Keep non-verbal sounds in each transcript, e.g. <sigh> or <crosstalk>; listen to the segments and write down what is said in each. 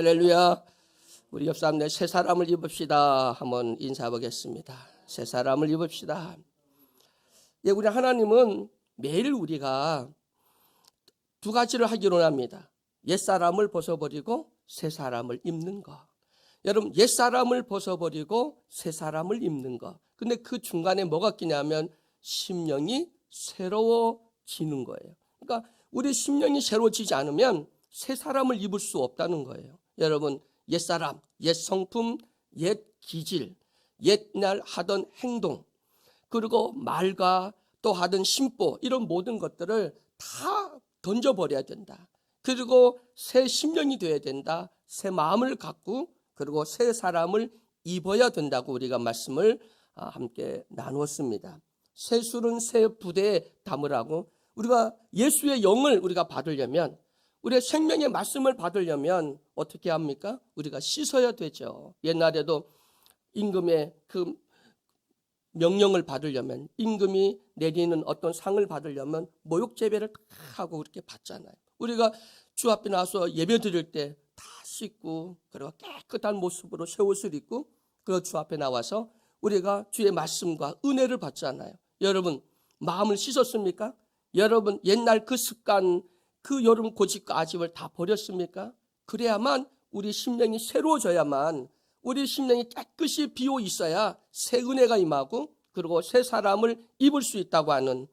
할렐루야. 우리 옆 사람들 새 사람을 입읍시다. 한번 인사 보겠습니다. 새 사람을 입읍시다. 예, 우리 하나님은 매일 우리가 두 가지를 하기로 합니다. 옛 사람을 벗어버리고 새 사람을 입는 거. 여러분, 옛 사람을 벗어버리고 새 사람을 입는 거. 근데 그 중간에 뭐가 끼냐면 심령이 새로워지는 거예요. 그러니까 우리 심령이 새로워지지 않으면 새 사람을 입을 수 없다는 거예요. 여러분, 옛 사람, 옛 성품, 옛 기질, 옛날 하던 행동, 그리고 말과 또 하던 심보, 이런 모든 것들을 다 던져버려야 된다. 그리고 새 심령이 되어야 된다. 새 마음을 갖고 그리고 새 사람을 입어야 된다고 우리가 말씀을 아, 함께 나누었습니다. 새 술은 새 부대에 담으라고 우리가 예수의 영을 우리가 받으려면 우리의 생명의 말씀을 받으려면 어떻게 합니까? 우리가 씻어야 되죠. 옛날에도 임금의 그 명령을 받으려면 임금이 내리는 어떤 상을 받으려면 모욕 제배를 다 하고 그렇게 받잖아요. 우리가 주 앞에 나와서 예배 드릴 때 다 씻고 그리고 깨끗한 모습으로 새 옷을 입고 그 주 앞에 나와서 우리가 주의 말씀과 은혜를 받잖아요. 여러분 마음을 씻었습니까? 여러분 옛날 그 습관 그 여름 고집과 아집을 다 버렸습니까? 그래야만 우리 심령이 새로워져야만 우리 심령이 깨끗이 비어 있어야 새 은혜가 임하고 그리고 새 사람을 입을 수 있다고 하는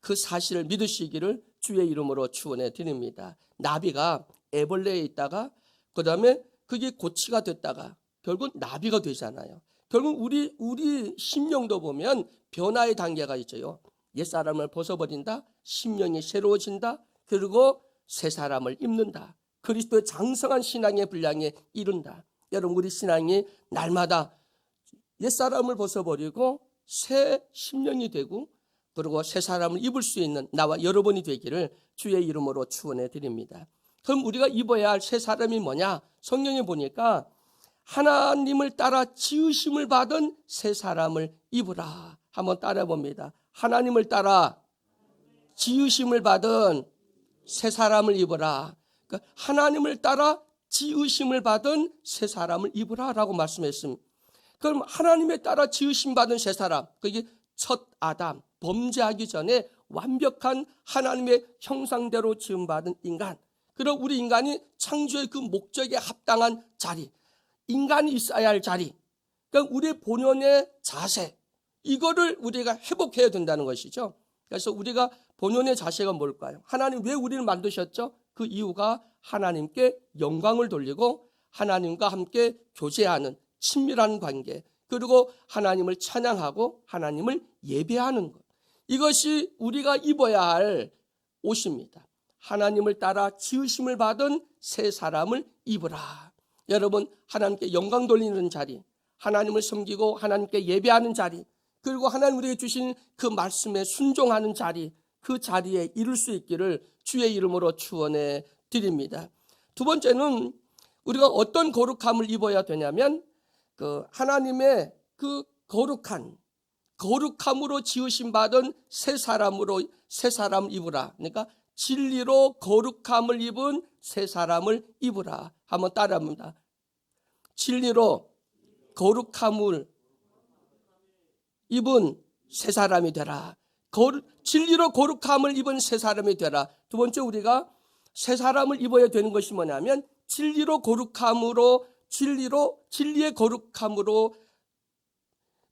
그 사실을 믿으시기를 주의 이름으로 축원해 드립니다. 나비가 애벌레에 있다가 그 다음에 그게 고치가 됐다가 결국 나비가 되잖아요. 결국 우리 우리 심령도 보면 변화의 단계가 있어요. 옛 사람을 벗어버린다. 심령이 새로워진다. 그리고 새 사람을 입는다. 그리스도의 장성한 신앙의 분량에 이른다. 여러분 우리 신앙이 날마다 옛 사람을 벗어버리고 새 심령이 되고 그리고 새 사람을 입을 수 있는 나와 여러분이 되기를 주의 이름으로 축원해 드립니다. 그럼 우리가 입어야 할 새 사람이 뭐냐? 성경에 보니까 하나님을 따라 지으심을 받은 새 사람을 입으라. 한번 따라 봅니다. 하나님을 따라 지으심을 받은 새 사람을 입으라. 그러니까 하나님을 따라 지으심을 받은 새 사람을 입으라라고 말씀했습니다. 그럼 하나님에 따라 지으심 받은 새 사람, 그게 첫 아담, 범죄하기 전에 완벽한 하나님의 형상대로 지음 받은 인간. 그리고 우리 인간이 창조의 그 목적에 합당한 자리, 인간이 있어야 할 자리. 그러니까 우리 본연의 자세, 이거를 우리가 회복해야 된다는 것이죠. 그래서 우리가 본연의 자세가 뭘까요? 하나님 왜 우리를 만드셨죠? 그 이유가 하나님께 영광을 돌리고 하나님과 함께 교제하는 친밀한 관계, 그리고 하나님을 찬양하고 하나님을 예배하는 것. 이것이 우리가 입어야 할 옷입니다. 하나님을 따라 지으심을 받은 새 사람을 입으라. 여러분, 하나님께 영광 돌리는 자리, 하나님을 섬기고 하나님께 예배하는 자리, 그리고 하나님 우리에게 주신 그 말씀에 순종하는 자리, 그 자리에 이룰 수 있기를 주의 이름으로 축원해 드립니다. 두 번째는 우리가 어떤 거룩함을 입어야 되냐면 그 하나님의 그 거룩한 거룩함으로 지으심 받은 새 사람으로 새 사람 입으라. 그러니까 진리로 거룩함을 입은 새 사람을 입으라. 한번 따라합니다. 진리로 거룩함을 입은 새 사람이 되라. 거룩, 진리로 거룩함을 입은 새 사람이 되라. 두 번째 우리가 새 사람을 입어야 되는 것이 뭐냐면 진리로 거룩함으로 진리로 진리의 거룩함으로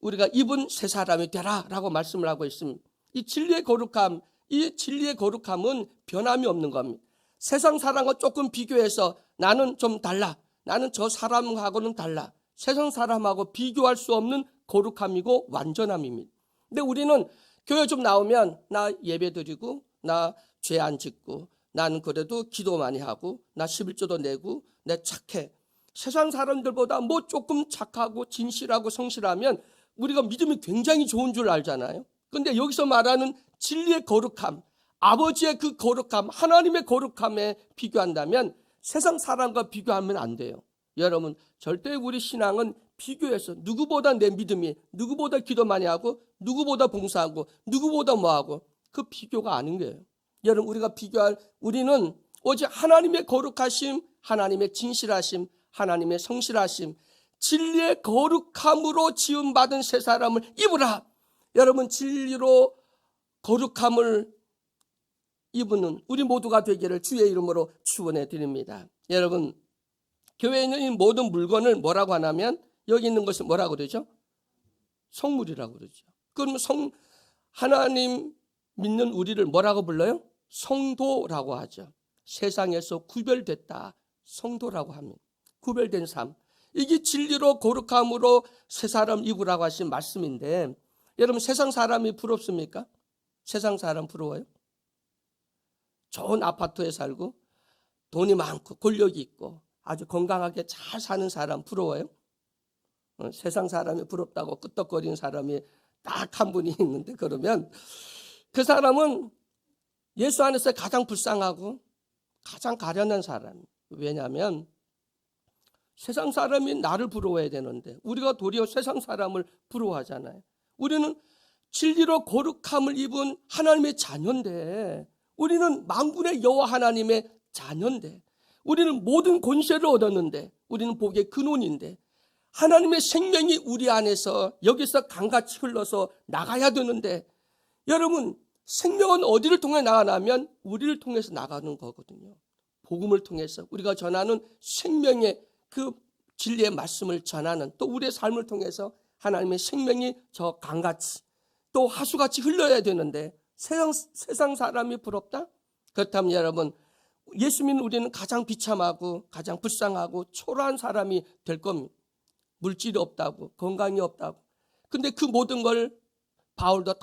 우리가 입은 새 사람이 되라라고 말씀을 하고 있습니다. 이 진리의 거룩함, 이 진리의 거룩함은 변함이 없는 겁니다. 세상 사람과 조금 비교해서 나는 좀 달라. 나는 저 사람하고는 달라. 세상 사람하고 비교할 수 없는 거룩함이고 완전함입니다. 근데 우리는 교회 좀 나오면 나 예배 드리고 나 죄 안 짓고 나는 그래도 기도 많이 하고 나 11조도 내고 내 착해. 세상 사람들보다 뭐 조금 착하고 진실하고 성실하면 우리가 믿음이 굉장히 좋은 줄 알잖아요. 근데 여기서 말하는 진리의 거룩함, 아버지의 그 거룩함, 하나님의 거룩함에 비교한다면 세상 사람과 비교하면 안 돼요. 여러분, 절대 우리 신앙은 비교해서 누구보다 내 믿음이, 누구보다 기도 많이 하고, 누구보다 봉사하고, 누구보다 뭐하고, 그 비교가 아닌 거예요. 여러분, 우리가 비교할, 우리는 오직 하나님의 거룩하심, 하나님의 진실하심, 하나님의 성실하심, 진리의 거룩함으로 지음받은 새 사람을 입으라. 여러분 진리로 거룩함을 입는 우리 모두가 되기를 주의 이름으로 축원해 드립니다. 여러분 교회에 있는 이 모든 물건을 뭐라고 하냐면 여기 있는 것을 뭐라고 그러죠? 성물이라고 그러죠. 그럼 성 하나님 믿는 우리를 뭐라고 불러요? 성도라고 하죠. 세상에서 구별됐다. 성도라고 합니다. 구별된 삶. 이게 진리로 거룩함으로 새 사람 입으라고 하신 말씀인데 여러분 세상 사람이 부럽습니까? 세상 사람 부러워요? 좋은 아파트에 살고 돈이 많고 권력이 있고 아주 건강하게 잘 사는 사람 부러워요? 어, 세상 사람이 부럽다고 끄떡거리는 사람이 딱 한 분이 있는데 그러면 그 사람은 예수 안에서 가장 불쌍하고 가장 가련한 사람. 왜냐하면 세상 사람이 나를 부러워해야 되는데 우리가 도리어 세상 사람을 부러워하잖아요. 우리는 진리로 거룩함을 입은 하나님의 자녀인데 우리는 만군의 여호와 하나님의 자녀인데 우리는 모든 권세를 얻었는데 우리는 복의 근원인데 하나님의 생명이 우리 안에서 여기서 강같이 흘러서 나가야 되는데 여러분 생명은 어디를 통해 나가냐면 우리를 통해서 나가는 거거든요. 복음을 통해서 우리가 전하는 생명의 그 진리의 말씀을 전하는 또 우리의 삶을 통해서 하나님의 생명이 저 강같이 또 하수같이 흘러야 되는데 세상, 세상 사람이 부럽다? 그렇다면 여러분 예수 믿는 우리는 가장 비참하고 가장 불쌍하고 초라한 사람이 될 겁니다. 물질이 없다고 건강이 없다고 근데 그 모든 걸 바울도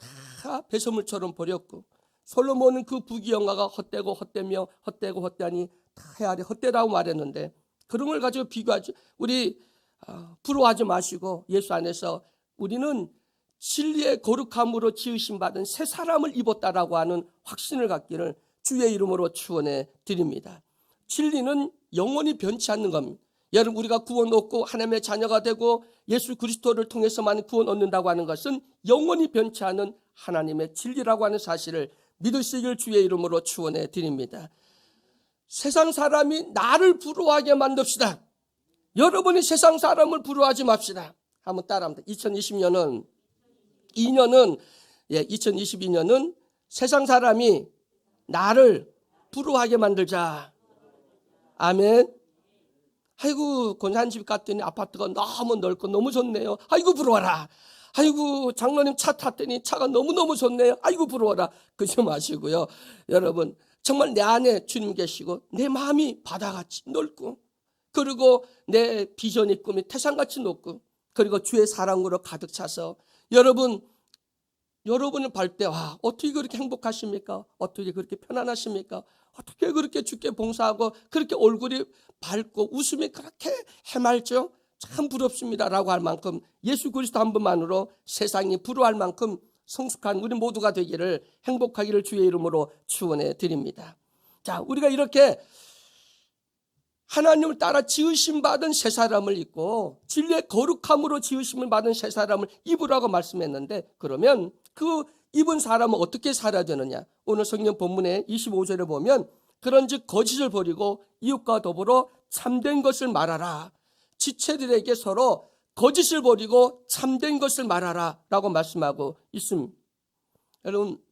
다 배설물처럼 버렸고 솔로몬은 그 부귀영화가 헛되고 헛되며 헛되고 헛되니 다 헤아려 헛되다고 말했는데 그런 걸 가지고 비교하지 우리 아, 부러워하지 마시고 예수 안에서 우리는 진리의 거룩함으로 지으심 받은 새 사람을 입었다라고 하는 확신을 갖기를 주의 이름으로 축원해 드립니다. 진리는 영원히 변치 않는 겁니다. 여러분 우리가 구원 얻고 하나님의 자녀가 되고 예수 그리스도를 통해서만 구원 얻는다고 하는 것은 영원히 변치 않은 하나님의 진리라고 하는 사실을 믿으시길 주의 이름으로 축원해 드립니다. 세상 사람이 나를 부러워하게 만듭시다. 여러분이 세상 사람을 부러워하지 맙시다. 한번 따라합니다. 2020년은 2년은 예, 2022년은 세상 사람이 나를 부러워하게 만들자. 아멘. 아이고 권산집 갔더니 아파트가 너무 넓고 너무 좋네요. 아이고 부러워라. 아이고 장로님 차 탔더니 차가 너무너무 좋네요. 아이고 부러워라. 그러지 마시고요. 여러분 정말 내 안에 주님 계시고 내 마음이 바다같이 넓고 그리고 내 비전이 꿈이 태산같이 높고 그리고 주의 사랑으로 가득 차서 여러분 여러분을 볼 때 와 어떻게 그렇게 행복하십니까? 어떻게 그렇게 편안하십니까? 어떻게 그렇게 주께 봉사하고 그렇게 얼굴이 밝고 웃음이 그렇게 해맑죠? 참 부럽습니다라고 할 만큼 예수 그리스도 한 분만으로 세상이 부러워할 만큼 성숙한 우리 모두가 되기를 행복하기를 주의 이름으로 축원해 드립니다. 자, 우리가 이렇게 하나님을 따라 지으심 받은 새 사람을 입고 진리의 거룩함으로 지으심을 받은 새 사람을 입으라고 말씀했는데 그러면 그 입은 사람은 어떻게 살아야 되느냐? 오늘 성경 본문의 25절에 보면 그런즉 거짓을 버리고 이웃과 더불어 참된 것을 말하라. 지체들에게 서로 거짓을 버리고 참된 것을 말하라 라고 말씀하고 있습니다. 여러분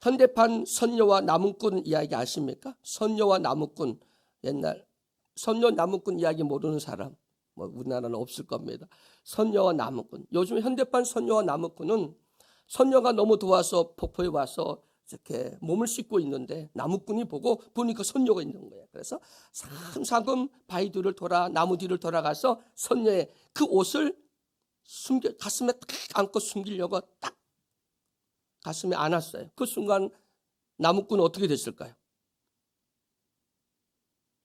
현대판 선녀와 나무꾼 이야기 아십니까? 선녀와 나무꾼 옛날 선녀 나무꾼 이야기 모르는 사람 뭐 우리나라는 없을 겁니다. 선녀와 나무꾼. 요즘 현대판 선녀와 나무꾼은 선녀가 너무 도와서 폭포에 와서 이렇게 몸을 씻고 있는데 나무꾼이 보고 보니까 선녀가 있는 거예요. 그래서 삼삼금 바위 뒤를 돌아 나무 뒤를 돌아가서 선녀의 그 옷을 숨겨 가슴에 딱 안고 숨기려고 딱 가슴에 안았어요. 그 순간 나무꾼은 어떻게 됐을까요?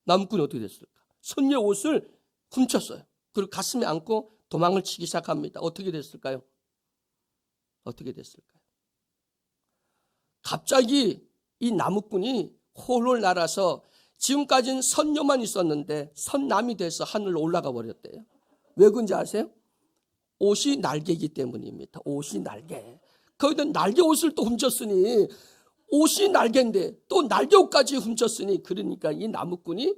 나무꾼이 어떻게 됐을까? 선녀 옷을 훔쳤어요. 그리고 가슴에 안고 도망을 치기 시작합니다. 어떻게 됐을까요? 어떻게 됐을까요? 갑자기 이 나무꾼이 홀홀 날아서 지금까지는 선녀만 있었는데 선남이 돼서 하늘로 올라가 버렸대요. 왜 그런지 아세요? 옷이 날개이기 때문입니다. 옷이 날개. 거기다 날개 옷을 또 훔쳤으니 옷이 날개인데 또 날개 옷까지 훔쳤으니 그러니까 이 나무꾼이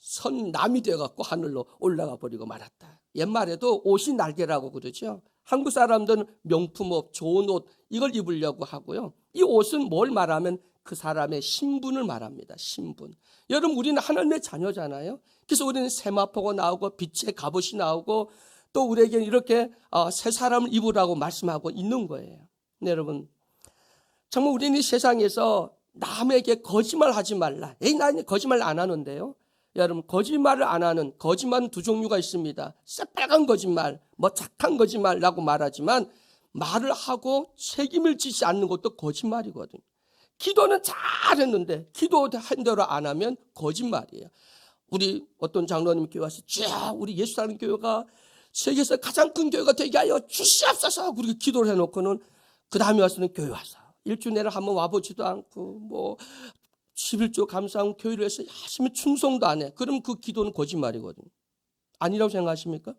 선남이 되어갖고 하늘로 올라가 버리고 말았다. 옛말에도 옷이 날개라고 그러죠. 한국 사람들은 명품 옷, 좋은 옷 이걸 입으려고 하고요. 이 옷은 뭘 말하면 그 사람의 신분을 말합니다. 신분. 여러분 우리는 하나님의 자녀잖아요. 그래서 우리는 세마포가 나오고 빛의 갑옷이 나오고 또 우리에게는 이렇게 어, 새 사람을 입으라고 말씀하고 있는 거예요. 네, 여러분 정말 우리는 이 세상에서 남에게 거짓말하지 말라. 에이 나는 거짓말 안 하는데요. 여러분 거짓말을 안 하는 거짓말은 두 종류가 있습니다. 새빨간 거짓말, 뭐 착한 거짓말이라고 말하지만 말을 하고 책임을 지지 않는 것도 거짓말이거든요. 기도는 잘했는데 기도한 대로 안 하면 거짓말이에요. 우리 어떤 장로님 교회 와서 쫙 우리 예수 사는 교회가 세계에서 가장 큰 교회가 되게 하여 주시옵소서 우리 기도를 해놓고는 그 다음에 와서는 교회 와서 일주 내내 한번 와보지도 않고 뭐 11조 감사하고 교회를 해서 열심히 충성도 안 해. 그럼 그 기도는 거짓말이거든요. 아니라고 생각하십니까?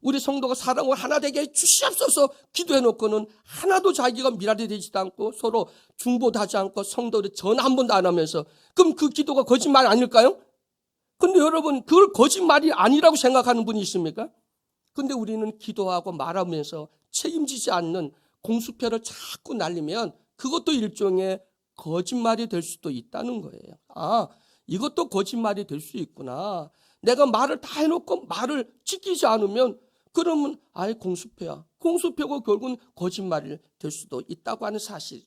우리 성도가 사랑을 하나 되게 해 주시옵소서 기도해 놓고는 하나도 자기가 미랄이 되지도 않고 서로 중보도 하지 않고 성도를 전화 한 번도 안 하면서 그럼 그 기도가 거짓말 아닐까요? 근데 여러분 그걸 거짓말이 아니라고 생각하는 분이 있습니까? 근데 우리는 기도하고 말하면서 책임지지 않는 공수표를 자꾸 날리면 그것도 일종의 거짓말이 될 수도 있다는 거예요. 아, 이것도 거짓말이 될 수 있구나. 내가 말을 다 해놓고 말을 지키지 않으면 그러면 아예 공수표야. 공수표고 결국은 거짓말이 될 수도 있다고 하는 사실.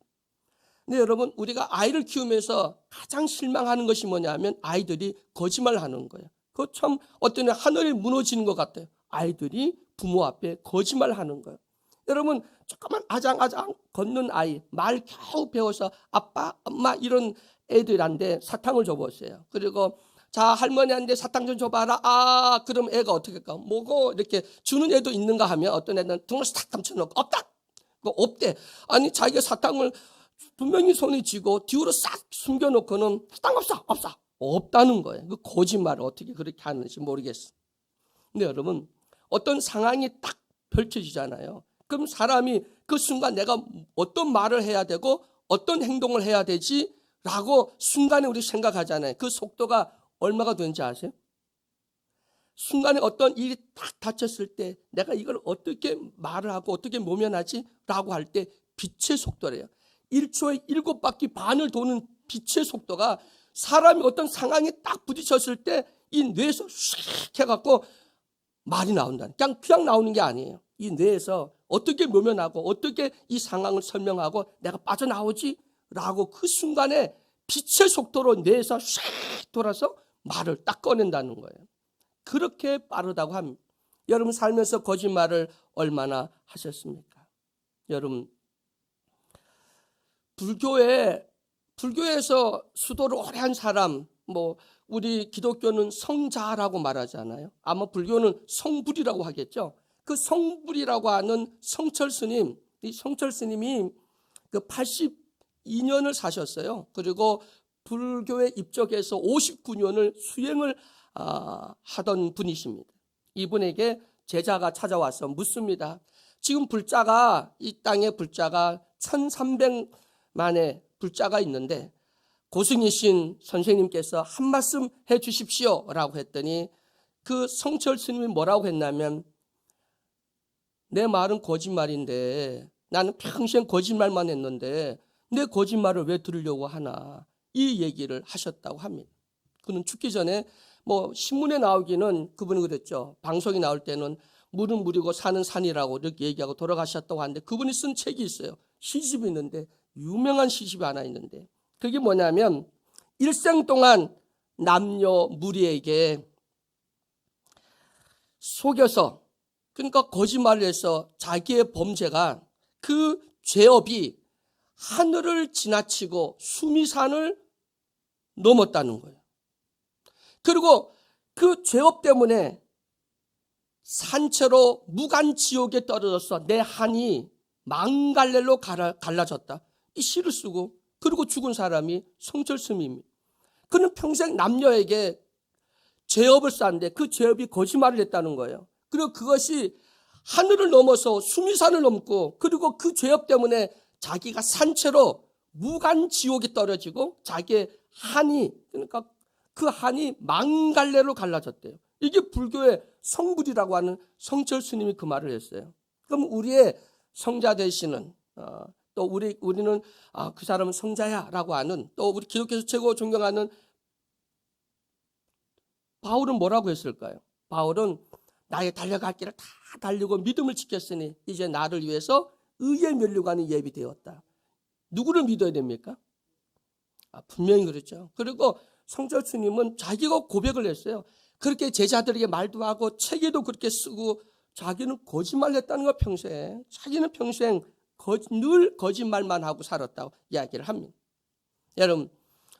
근데 여러분 우리가 아이를 키우면서 가장 실망하는 것이 뭐냐면 아이들이 거짓말하는 거예요. 그거 참 어떤 애 하늘이 무너지는 것 같아요. 아이들이 부모 앞에 거짓말하는 거예요. 여러분 조금만 아장아장 걷는 아이 말 겨우 배워서 아빠 엄마 이런 애들한테 사탕을 줘보세요. 그리고 자 할머니한테 사탕 좀 줘봐라. 아 그럼 애가 어떻게 할까? 뭐고 이렇게 주는 애도 있는가 하면 어떤 애는 등을 싹 감춰놓고 없다. 그 없대. 아니 자기가 사탕을 분명히 손에 쥐고 뒤로 싹 숨겨놓고는 사탕 없어 없어 없다는 거예요. 그 거짓말을 어떻게 그렇게 하는지 모르겠어. 근데 여러분 어떤 상황이 딱 펼쳐지잖아요. 그럼 사람이 그 순간 내가 어떤 말을 해야 되고 어떤 행동을 해야 되지 라고 순간에 우리 생각하잖아요. 그 속도가 얼마가 되는지 아세요? 순간에 어떤 일이 딱 닥쳤을 때 내가 이걸 어떻게 말을 하고 어떻게 모면하지 라고 할 때 빛의 속도래요. 1초에 7바퀴 반을 도는 빛의 속도가 사람이 어떤 상황에 딱 부딪혔을 때 이 뇌에서 슉 해갖고 말이 나온다. 그냥 그냥 나오는 게 아니에요. 이 뇌에서 어떻게 모면하고 어떻게 이 상황을 설명하고 내가 빠져나오지? 라고 그 순간에 빛의 속도로 뇌에서 슉 돌아서 말을 딱 꺼낸다는 거예요. 그렇게 빠르다고 합니다. 여러분 살면서 거짓말을 얼마나 하셨습니까? 여러분 불교에 불교에서 수도를 오래 한 사람 뭐 우리 기독교는 성자라고 말하잖아요. 아마 불교는 성불이라고 하겠죠. 그 성불이라고 하는 성철 스님, 이 성철 스님이 그 82년을 사셨어요. 그리고 불교에 입적해서 59년을 수행을 아, 하던 분이십니다. 이분에게 제자가 찾아와서 묻습니다. 지금 불자가 이 땅에 불자가 1300만의 불자가 있는데 고승이신 선생님께서 한 말씀 해 주십시오라고 했더니 그 성철 스님이 뭐라고 했냐면 내 말은 거짓말인데 나는 평생 거짓말만 했는데 내 거짓말을 왜 들으려고 하나 이 얘기를 하셨다고 합니다. 그는 죽기 전에 뭐 신문에 나오기는 그분이 그랬죠. 방송이 나올 때는 물은 물이고 산은 산이라고 이렇게 얘기하고 돌아가셨다고 하는데 그분이 쓴 책이 있어요. 시집이 있는데 유명한 시집이 하나 있는데 그게 뭐냐면 일생 동안 남녀 무리에게 속여서 그러니까 거짓말을 해서 자기의 범죄가 그 죄업이 하늘을 지나치고 수미산을 넘었다는 거예요. 그리고 그 죄업 때문에 산채로 무간 지옥에 떨어져서 내 한이 망갈래로 갈라, 갈라졌다. 이 시를 쓰고 그리고 죽은 사람이 성철스님입니다. 그는 평생 남녀에게 죄업을 쌓는데 그 죄업이 거짓말을 했다는 거예요. 그리고 그것이 하늘을 넘어서 수미산을 넘고 그리고 그 죄업 때문에 자기가 산채로 무간 지옥에 떨어지고 자기의 한이 그러니까 그 한이 만 갈래로 갈라졌대요. 이게 불교의 성불이라고 하는 성철 스님이 그 말을 했어요. 그럼 우리의 성자 되시는 어, 또 우리 우리는 아, 그 사람은 성자야라고 하는 또 우리 기독교에서 최고 존경하는 바울은 뭐라고 했을까요? 바울은 나의 달려갈 길을 다 달리고 믿음을 지켰으니 이제 나를 위해서 의에 면류관이 예비되었다. 누구를 믿어야 됩니까? 아, 분명히 그렇죠. 그리고 성철 스님은 자기가 고백을 했어요. 그렇게 제자들에게 말도 하고 책에도 그렇게 쓰고 자기는 거짓말 했다는 거 평생. 자기는 평생 거- 늘 거짓말만 하고 살았다고 이야기를 합니다. 여러분,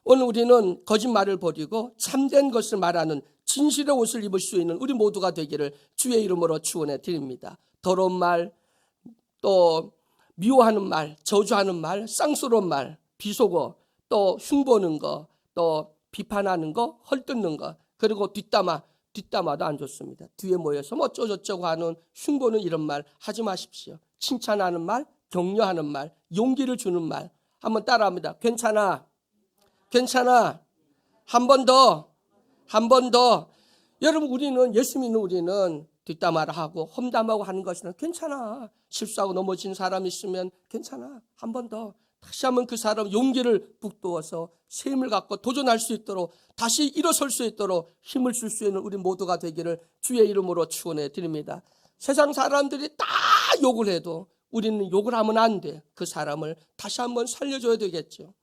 오늘 우리는 거짓말을 버리고 참된 것을 말하는 진실의 옷을 입을 수 있는 우리 모두가 되기를 주의 이름으로 축원해 드립니다. 더러운 말, 또 미워하는 말, 저주하는 말, 쌍스러운 말, 비속어, 또 흉보는 거, 또 비판하는 거, 헐뜯는 거, 그리고 뒷담화, 뒷담화도 안 좋습니다. 뒤에 모여서 뭐 어쩌고저쩌고 하는 흉보는 이런 말 하지 마십시오. 칭찬하는 말, 격려하는 말, 용기를 주는 말. 한번 따라합니다. 괜찮아. 괜찮아. 한 번 더. 한 번 더. 여러분 우리는 예수 믿는 우리는 뒷담화를 하고 험담하고 하는 것은 괜찮아. 실수하고 넘어진 사람 있으면 괜찮아. 한 번 더. 다시 한번 그 사람 용기를 북돋워서 셈을 갖고 도전할 수 있도록 다시 일어설 수 있도록 힘을 줄 수 있는 우리 모두가 되기를 주의 이름으로 축원해 드립니다. 세상 사람들이 다 욕을 해도 우리는 욕을 하면 안 돼. 그 사람을 다시 한번 살려줘야 되겠죠.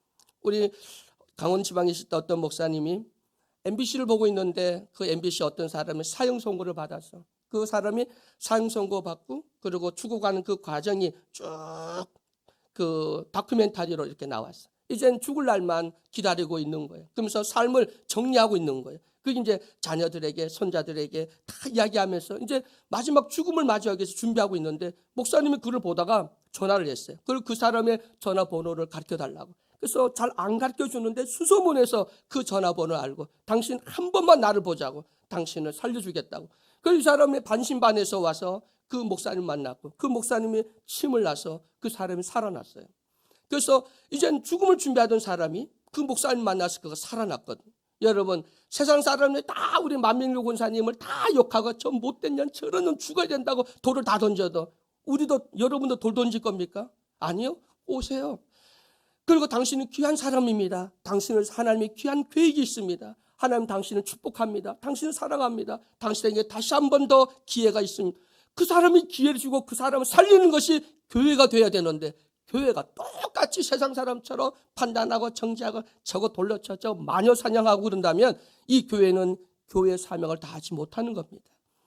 우리 강원 지방에 있을 때 어떤 목사님이 MBC를 보고 있는데 그 MBC 어떤 사람이 사형 선고를 받았어. 그 사람이 사형 선고 받고 그리고 죽어가는 그 과정이 쭉 그 다큐멘터리로 이렇게 나왔어. 이젠 죽을 날만 기다리고 있는 거예요. 그러면서 삶을 정리하고 있는 거예요. 그게 이제 자녀들에게 손자들에게 다 이야기하면서 이제 마지막 죽음을 맞이하기 위해서 준비하고 있는데 목사님이 그를 보다가 전화를 했어요. 그리고 그 사람의 전화번호를 가르쳐 달라고. 그래서 잘 안 가르쳐 주는데 수소문해서 그 전화번호를 알고 당신 한 번만 나를 보자고 당신을 살려주겠다고. 그 이 사람이 반신반에서 와서 그 목사님 만났고 그 목사님이 침을 나서 그 사람이 살아났어요. 그래서 이젠 죽음을 준비하던 사람이 그 목사님 만나서 그가 살아났거든. 여러분 세상 사람들이 다 우리 만민교 권사님을 다 욕하고 저 못된 년 저런 년 죽어야 된다고 돌을 다 던져도 우리도 여러분도 돌 던질 겁니까? 아니요. 오세요. 그리고 당신은 귀한 사람입니다. 당신을 하나님의 귀한 계획이 있습니다. 하나님 당신을 축복합니다. 당신을 사랑합니다. 당신에게 다시 한 번 더 기회가 있습니다. 그 사람이 기회를 주고 그 사람을 살리는 것이 교회가 돼야 되는데 교회가 똑같이 세상 사람처럼 판단하고 정지하고 저거 돌려쳐 저 마녀 사냥하고 그런다면 이 교회는 교회의 사명을 다하지 못하는 겁니다.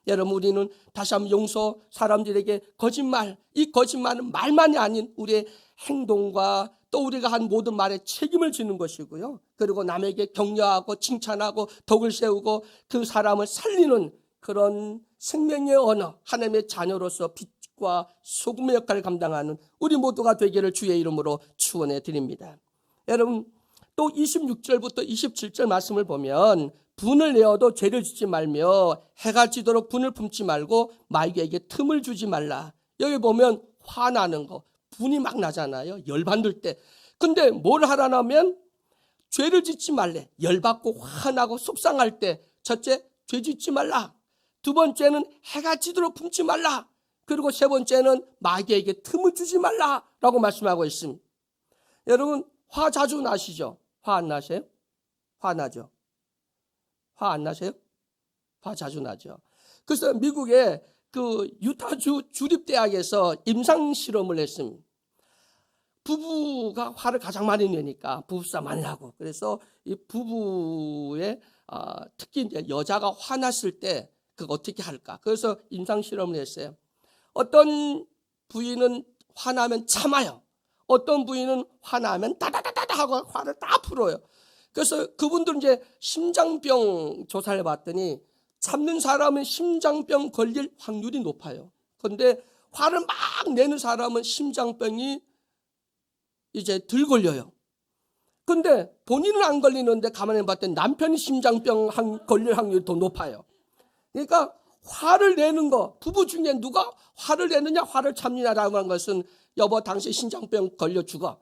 여러분 우리는 다시 한번 용서 사람들에게 거짓말 이 거짓말은 말만이 아닌 우리의 행동과 또 우리가 한 모든 말에 책임을 지는 것이고요. 그리고 남에게 격려하고 칭찬하고 덕을 세우고 그 사람을 살리는 그런 생명의 언어 하나님의 자녀로서 빛과 소금의 역할을 감당하는 우리 모두가 되기를 주의 이름으로 축원해 드립니다. 여러분 또 26절부터 27절 말씀을 보면 분을 내어도 죄를 짓지 말며 해가 지도록 분을 품지 말고 마귀에게 틈을 주지 말라. 여기 보면 화나는 거, 분이 막 나잖아요. 열받을 때. 근데 뭘 하라냐면 죄를 짓지 말래. 열받고 화나고 속상할 때 첫째 죄 짓지 말라. 두 번째는 해가 지도록 품지 말라. 그리고 세 번째는 마귀에게 틈을 주지 말라라고 말씀하고 있습니다. 여러분 화 자주 나시죠? 화 안 나세요? 화 나죠? 화 안 나세요? 화 자주 나죠. 그래서 미국의 그 유타주 주립대학에서 임상 실험을 했습니다. 부부가 화를 가장 많이 내니까 부부싸움 많이 하고 그래서 이 부부의 아, 특히 이제 여자가 화났을 때 그거 어떻게 할까? 그래서 임상 실험을 했어요. 어떤 부인은 화나면 참아요. 어떤 부인은 화나면 따다다다다 하고 화를 다 풀어요. 그래서 그분들 이제 심장병 조사를 해봤더니 참는 사람은 심장병 걸릴 확률이 높아요. 그런데 화를 막 내는 사람은 심장병이 이제 덜 걸려요. 근데 본인은 안 걸리는데 가만히 봤더니 남편이 심장병 한- 걸릴 확률이 더 높아요. 그러니까 화를 내는 거 부부 중에 누가 화를 내느냐 화를 참느냐라고 하는 것은 여보 당신 심장병 걸려 죽어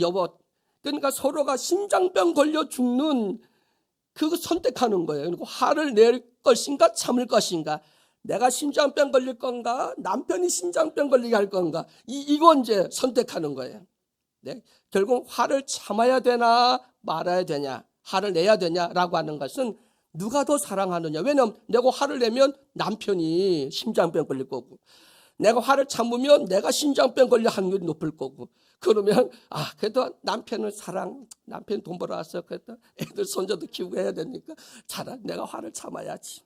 여보 그러니까 서로가 심장병 걸려 죽는 그거 선택하는 거예요. 그리고 화를 낼 것인가 참을 것인가. 내가 신장병 걸릴 건가? 남편이 신장병 걸리게 할 건가? 이, 이거 이제 선택하는 거예요. 네? 결국 화를 참아야 되나 말아야 되냐, 화를 내야 되냐라고 하는 것은 누가 더 사랑하느냐. 왜냐하면 내가 화를 내면 남편이 심장병 걸릴 거고, 내가 화를 참으면 내가 심장병 걸릴 확률이 높을 거고, 그러면 아 그래도 남편을 사랑, 남편 돈 벌어와서 그래도 애들 손자도 키우고 해야 되니까 차라리 내가 화를 참아야지.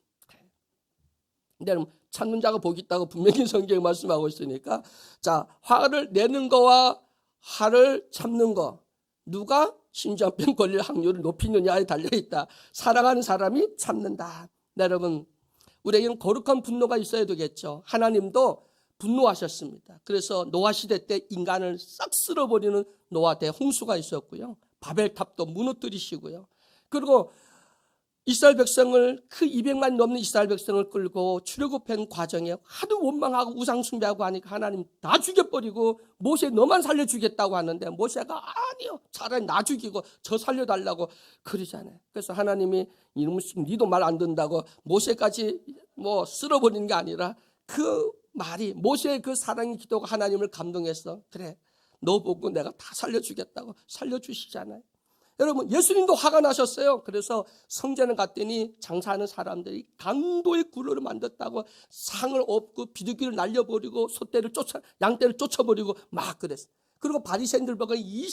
근데 참는 자가 복이 있다고 분명히 <laughs> 성경에 말씀하고 있으니까 자 화를 내는 거와 화를 참는 거 누가 심장병 걸릴 확률을 높이느냐에 달려 있다. 사랑하는 사람이 참는다. 네, 여러분 우리에게는 거룩한 분노가 있어야 되겠죠. 하나님도 분노하셨습니다. 그래서 노아 시대 때 인간을 싹 쓸어버리는 노아 대 홍수가 있었고요. 바벨탑도 무너뜨리시고요. 그리고 이스라엘 백성을 그 200만 넘는 이스라엘 백성을 끌고 출애굽한 과정에 하도 원망하고 우상 숭배하고 하니까 하나님 다 죽여버리고 모세 너만 살려주겠다고 하는데 모세가 아니요 차라리 나 죽이고 저 살려달라고 그러잖아요. 그래서 하나님이 이놈의 니도 말 안 듣는다고 모세까지 뭐 쓸어버리는 게 아니라 그 말이 모세의 그 사랑의 기도가 하나님을 감동했어. 그래 너 보고 내가 다 살려주겠다고 살려주시잖아요. 여러분 예수님도 화가 나셨어요. 그래서 성전을 갔더니 장사하는 사람들이 강도의 굴로를 만들었다고 상을 엎고 비둘기를 날려버리고 소떼를 쫓아 양떼를 쫓아버리고 막 그랬어. 그리고 바리새인들 보고 이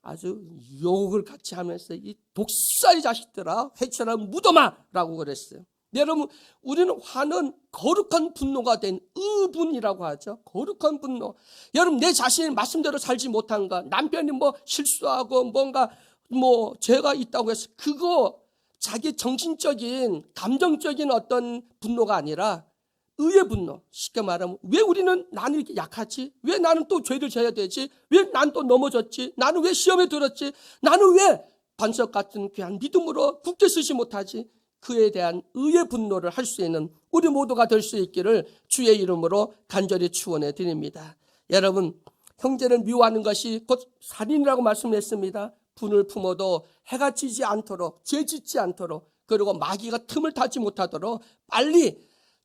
아주 욕을 같이 하면서 이 독사의 자식들아 회천한 무덤아라고 그랬어요. 네, 여러분 우리는 화는 거룩한 분노가 된 의분이라고 하죠. 거룩한 분노. 여러분 내 자신이 말씀대로 살지 못한가? 남편이 뭐 실수하고 뭔가 뭐 죄가 있다고 해서 그거 자기 정신적인 감정적인 어떤 분노가 아니라 의의 분노. 쉽게 말하면 왜 우리는 나는 이렇게 약하지? 왜 나는 또 죄를 져야 되지? 왜 난 또 넘어졌지? 나는 왜 시험에 들었지? 나는 왜 반석 같은 귀한 믿음으로 굳게 쓰지 못하지 그에 대한 의의 분노를 할 수 있는 우리 모두가 될 수 있기를 주의 이름으로 간절히 축원해 드립니다. 여러분 형제를 미워하는 것이 곧 살인이라고 말씀했습니다. 분을 품어도 해가 지지 않도록 죄 짓지 않도록 그리고 마귀가 틈을 타지 못하도록 빨리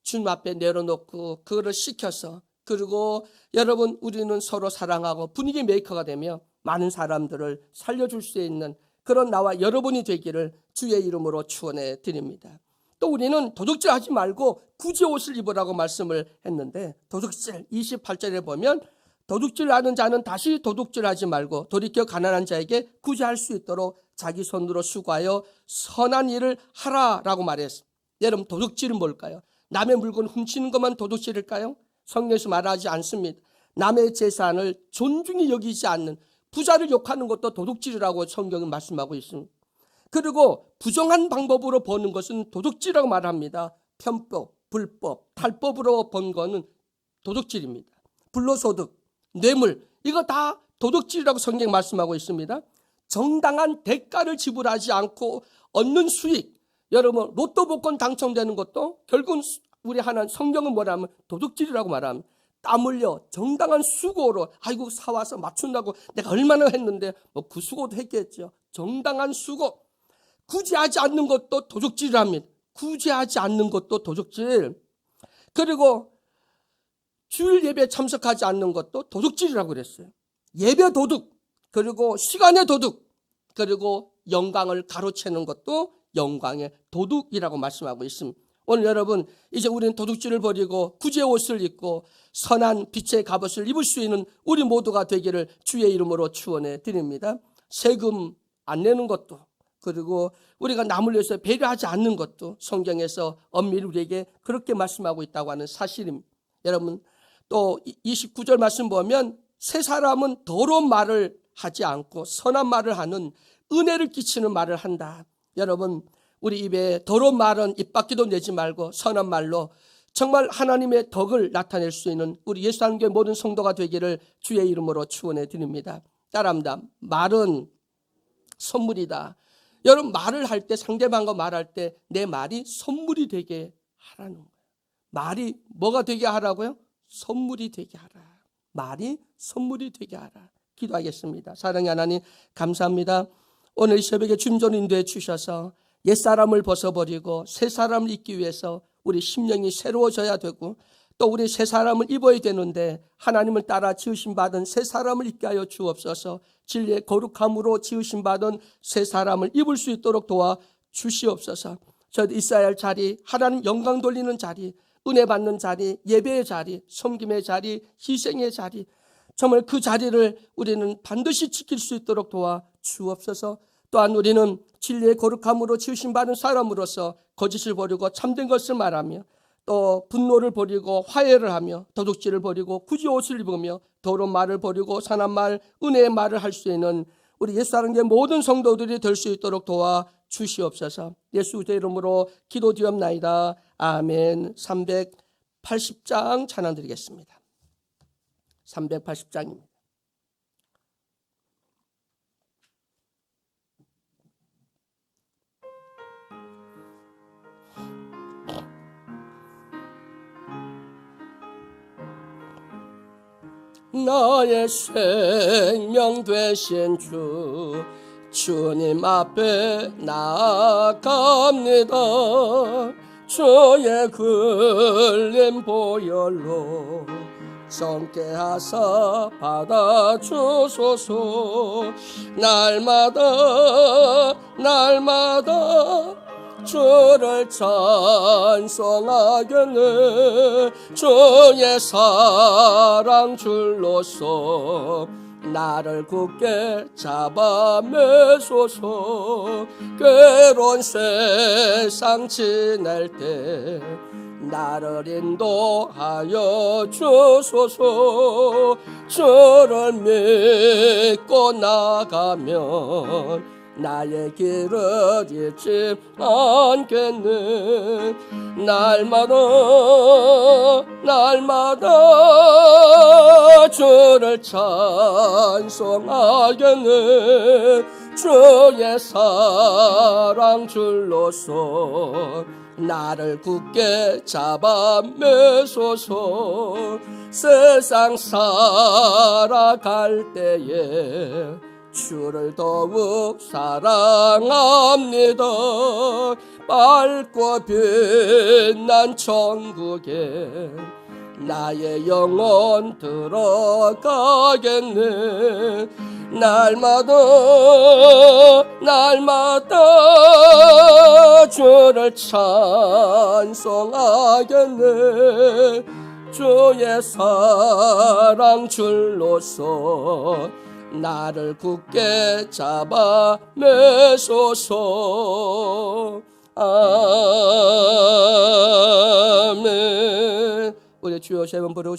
주님 앞에 내려놓고 그거를 시켜서 그리고 여러분 우리는 서로 사랑하고 분위기 메이커가 되며 많은 사람들을 살려줄 수 있는 그런 나와 여러분이 되기를 주의 이름으로 축원해 드립니다. 또 우리는 도둑질 하지 말고 구제 옷을 입으라고 말씀을 했는데 도둑질 28절에 보면 도둑질 하는 자는 다시 도둑질 하지 말고 돌이켜 가난한 자에게 구제할 수 있도록 자기 손으로 수고하여 선한 일을 하라라고 말했습니다. 여러분 도둑질은 뭘까요? 남의 물건 훔치는 것만 도둑질일까요? 성경에서 말하지 않습니다. 남의 재산을 존중히 여기지 않는 부자를 욕하는 것도 도둑질이라고 성경은 말씀하고 있습니다. 그리고 부정한 방법으로 버는 것은 도둑질이라고 말합니다. 편법, 불법, 탈법으로 번 거는 도둑질입니다. 불로소득, 뇌물 이거 다 도둑질이라고 성경 말씀하고 있습니다. 정당한 대가를 지불하지 않고 얻는 수익 여러분 로또 복권 당첨되는 것도 결국은 우리 하나 성경은 뭐라면 도둑질이라고 말합니다. 땀 흘려 정당한 수고로 아이고 사와서 맞춘다고 내가 얼마나 했는데 뭐 그 수고도 했겠죠. 정당한 수고 구제하지 않는 것도 도둑질이랍니다. 구제하지 않는 것도 도둑질. 그리고 주일 예배에 참석하지 않는 것도 도둑질이라고 그랬어요. 예배 도둑, 그리고 시간의 도둑, 그리고 영광을 가로채는 것도 영광의 도둑이라고 말씀하고 있습니다. 오늘 여러분 이제 우리는 도둑질을 버리고 구제 옷을 입고 선한 빛의 갑옷을 입을 수 있는 우리 모두가 되기를 주의 이름으로 축원해 드립니다. 세금 안 내는 것도 그리고 우리가 남을 위해서 배려하지 않는 것도 성경에서 엄밀히 우리에게 그렇게 말씀하고 있다고 하는 사실입니다. 여러분 또 29절 말씀 보면 새 사람은 더러운 말을 하지 않고 선한 말을 하는 은혜를 끼치는 말을 한다. 여러분 우리 입에 더러운 말은 입 밖에도 내지 말고 선한 말로 정말 하나님의 덕을 나타낼 수 있는 우리 예수 한교회 모든 성도가 되기를 주의 이름으로 축원해 드립니다. 따라합니다. 말은 선물이다. 여러분 말을 할 때 상대방과 말할 때 내 말이 선물이 되게 하라는 거예요. 말이 뭐가 되게 하라고요? 선물이 되게 하라. 말이 선물이 되게 하라. 기도하겠습니다. 사랑의 하나님 감사합니다. 오늘 이 새벽에 주님 인도해 주셔서 옛사람을 벗어버리고 새 사람을 입기 위해서 우리 심령이 새로워져야 되고 또 우리 새 사람을 입어야 되는데 하나님을 따라 지으신 받은 새 사람을 입게 하여 주옵소서. 진리의 거룩함으로 지으신 받은 새 사람을 입을 수 있도록 도와 주시옵소서. 있어야 할 자리 하나님 영광 돌리는 자리 은혜 받는 자리 예배의 자리 섬김의 자리 희생의 자리 정말 그 자리를 우리는 반드시 지킬 수 있도록 도와 주옵소서. 또한 우리는 진리의 거룩함으로 지으신 받은 사람으로서 거짓을 버리고 참된 것을 말하며 또 분노를 버리고 화해를 하며 도둑질을 버리고 굳이 옷을 입으며 더러운 말을 버리고 선한 말 은혜의 말을 할 수 있는 우리 옛사람의 모든 성도들이 될 수 있도록 도와 주시옵소서. 예수 그리스도의 이름으로 기도드리옵나이다. 아멘. 380장 찬양 드리겠습니다. 380장입니다 나의 생명 되신 주 주님 앞에 나아갑니다. 주의 흘린 보혈로 성께 하사 받아주소서. 날마다 날마다 주를 찬송하겠네. 주의 사랑 줄로서 나를 굳게 잡아 매소서. 괴로운 세상 지낼 때 나를 인도하여 주소서. 주를 믿고 나가면 나의 길을 잃지 않겠네. 날마다 날마다 주를 찬송하겠네. 주의 사랑 줄로서 나를 굳게 잡아 매소서. 세상 살아갈 때에 주를 더욱 사랑합니다. 밝고 빛난 천국에 나의 영혼 들어가겠네. 날마다 날마다 주를 찬송하겠네. 주의 사랑 줄로서 나를 굳게 잡아 매소서. 아멘. 우리 주여 세번 부르고